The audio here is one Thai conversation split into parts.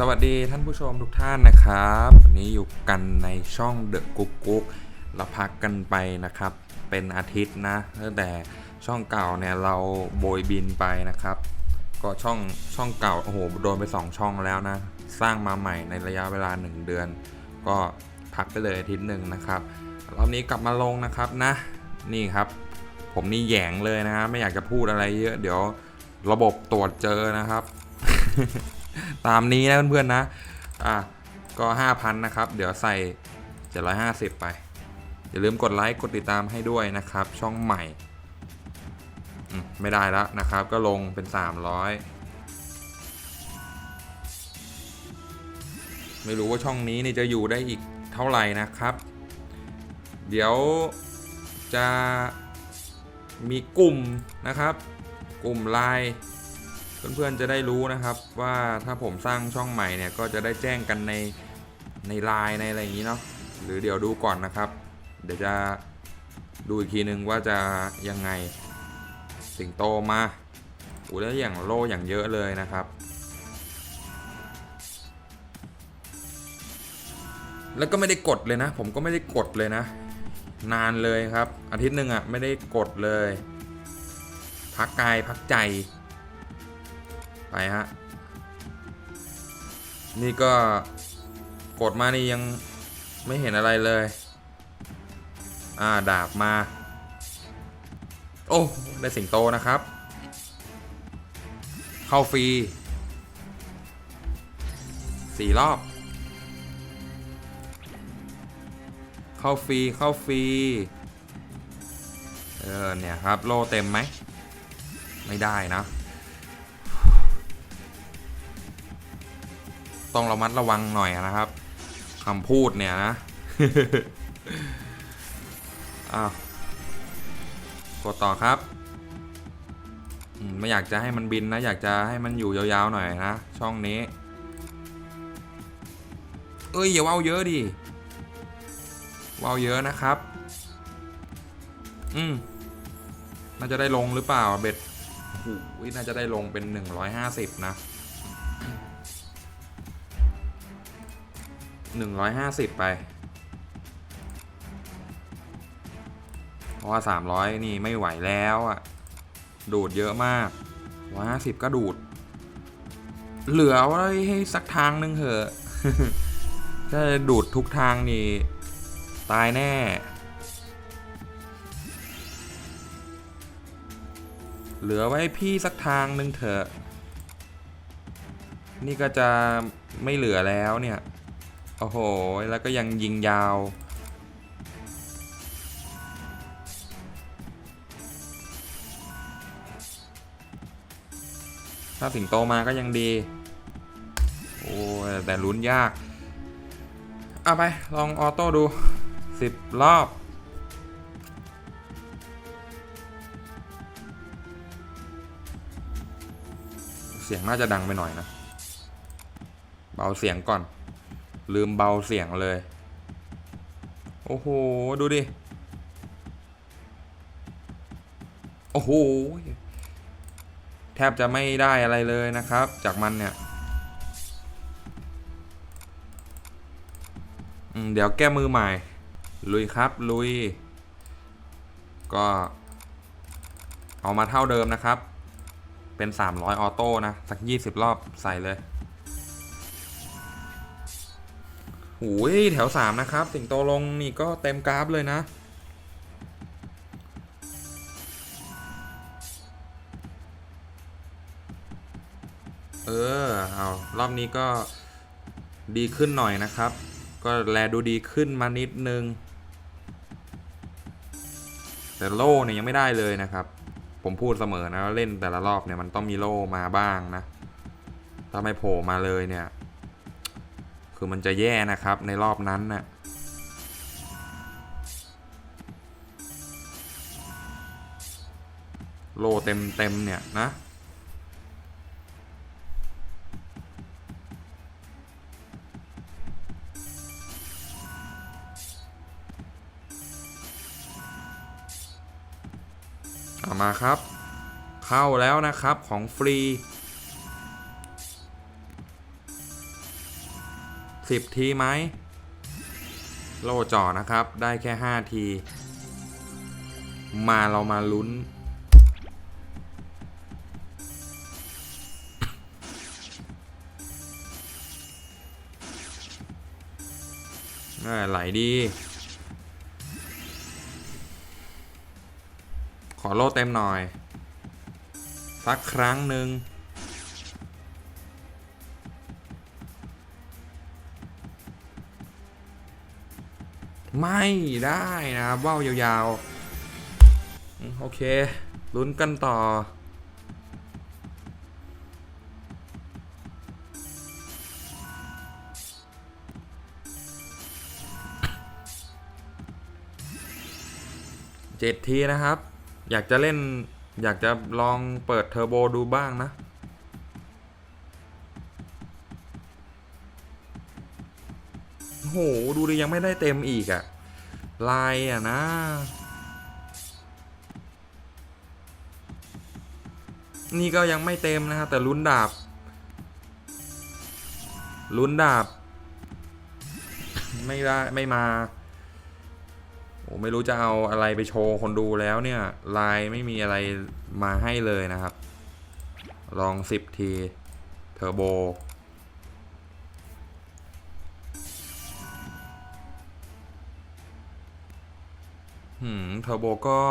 สวัสดีท่านผู้ชมทุกท่านนะครับ วันนี้อยู่กันในช่องเดอะกุ๊กกุ๊กเราพักกันไปนะครับ เป็นอาทิตย์นะตั้งแต่ช่องเก่าเนี่ยเราโบยบินไปนะครับ ก็ช่องช่องเก่าโอ้โหโดนไป 2 ช่องแล้วนะ สร้างมาใหม่ในระยะเวลา 1 เดือน ก็พักไปเลยอาทิตย์หนึ่งนะครับรอบนี้กลับมาลงนะครับนะ นี่ครับ ผมนี่แยงเลยนะฮะไม่อยากจะพูดอะไรเยอะ เดี๋ยวระบบตรวจเจอนะครับ ตามนี้นะเพื่อนๆนะอะก็ 5,000 นะครับ เดี๋ยวใส่ 750 ไป อย่าลืมกดไลค์กดติดตามให้ด้วยนะครับ ช่องใหม่ ไม่ได้แล้วนะครับ ก็ลงเป็น 300 ไม่รู้ว่าช่องนี้นี่จะอยู่ได้อีกเท่าไหร่นะครับ เดี๋ยวจะมีกลุ่มนะครับ กลุ่มไลน์ เพื่อนๆจะได้รู้นะครับว่าถ้าผมสร้างช่องใหม่เนี่ยก็จะได้แจ้งกันในในไลน์ในอะไรอย่างนี้เนาะหรือเดี๋ยวดูก่อนนะครับ เดี๋ยวจะดูอีกทีนึงว่าจะยังไงสิงโตมาอูแล้วอย่างโล่อย่างเยอะเลยนะครับ แล้วก็ไม่ได้กดเลยนะ ผมก็ไม่ได้กดเลยนะ นานเลยครับ อาทิตย์หนึ่งอะ่ะไม่ได้กดเลย พักกายพักใจ ไปฮะ นี่ก็กดมานี่ยังไม่เห็นอะไรเลย อ่า ดาบมา โอ้ ได้สิงโตนะครับ เข้าฟรีสี่รอบ เข้าฟรีเข้าฟรีเออ เนี่ยครับ โลเต็มไหม ไม่ได้นะ ต้องระมัดระวังหน่อยนะครับคำพูดเนี่ยนะอ้าวกดต่อครับไม่อยากจะให้มันบินนะ อยากจะให้มันอยู่ยาวๆหน่อยนะ ช่องนี้ เอ้ยอย่าว่าวเยอะดิว่าวเยอะนะครับ อืมน่าจะได้ลงหรือเปล่าเบ็ดโอ้โหน่าจะได้ลงเป็น 150 นะ 150 ไป เพราะว่า 300 นี่ไม่ไหวแล้วอะดูดเยอะมาก150 ก็ดูด เหลือไว้ให้สักทางหนึงเถอะถ้าดูดทุกทางนี่ ตายแน่ เหลือไว้พี่สักทางหนึ่งเถอะ นี่ก็จะไม่เหลือแล้วเนี่ย โอ้โห แล้วก็ยังยิงยาว ถ้าสิงโตมาก็ยังดี โอ้แต่ลุ้นยาก เอาไป ลองออโต้ดู 10 รอบเสียงน่าจะดังไปหน่อยนะ เบาเสียงก่อน ลืมเบาเสียงเลย โอ้โห ดูดิ โอ้โห แทบจะไม่ได้อะไรเลยนะครับ จากมันเนี่ยเดี๋ยวแก้มือใหม่ ลุยครับ ลุย ก็ เอามาเท่าเดิมนะครับ เป็น 300 ออโต้นะ สัก 20 รอบใส่เลย หูยแถว3นะครับ สิงโตลงนี่ก็เต็มกราฟเลยนะ เออ เอารอบนี้ก็ดีขึ้นหน่อยนะครับ ก็แลดูดีขึ้นมานิดนึง แต่โล่เนี่ยยังไม่ได้เลยนะครับ ผมพูดเสมอนะว่าเล่นแต่ละรอบเนี่ยมันต้องมีโล่มาบ้างนะ ถ้าไม่โผล่มาเลยเนี่ย คือมันจะแย่นะครับในรอบนั้นน่ะโลเต็มเต็มเนี่ยนะมาครับ เข้าแล้วนะครับของฟรี สิบทีไหม โล่จ่อนะครับ ได้แค่ห้าที มาเรามาลุ้น ไหลดี ขอโล่เต็มหน่อย สักครั้งหนึ่ง ไม่ได้นะครับว่าวยาวๆ โอเคลุ้นกันต่อ เจ็ดทีนะครับ อยากจะเล่นอยากจะลองเปิดเทอร์โบดูบ้างนะ โอ้ โห ดูดิยังไม่ได้เต็มอีกอะลายอะนะ นี่ก็ยังไม่เต็มนะครับแต่ลุ้นดาบ ลุ้นดาบ ไม่ได้ไม่มาโอ้ไม่รู้จะเอาอะไรไปโชว์คนดูแล้วเนี่ยลายไม่มีอะไรมาให้เลยนะครับ ลอง 10 ที เทอร์โบ หืมเทอร์โบก็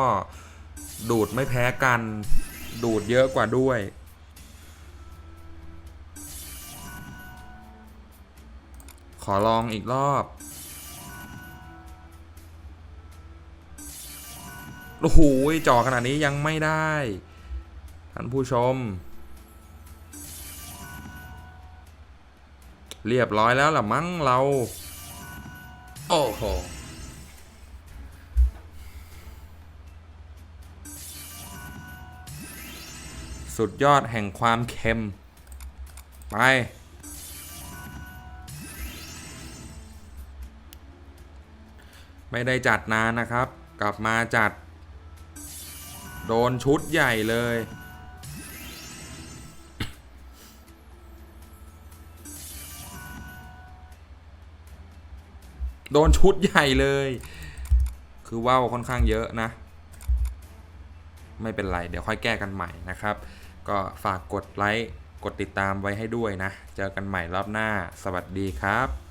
ดูดไม่แพ้กัน ดูดเยอะกว่าด้วย ขอลองอีกรอบ โอ้โหจ่อขนาดนี้ยังไม่ได้ ท่านผู้ชม เรียบร้อยแล้วล่ะมั้งเรา โอ้โห สุดยอดแห่งความเค็ม ไป ไม่ได้จัดนานนะครับ กลับมาจัด โดนชุดใหญ่เลยโดนชุดใหญ่เลย คือว่าวค่อนข้างเยอะนะ ไม่เป็นไร เดี๋ยวค่อยแก้กันใหม่นะครับ ก็ฝากกดไลค์ กดติดตามไว้ให้ด้วยนะ เจอกันใหม่รอบหน้า สวัสดีครับ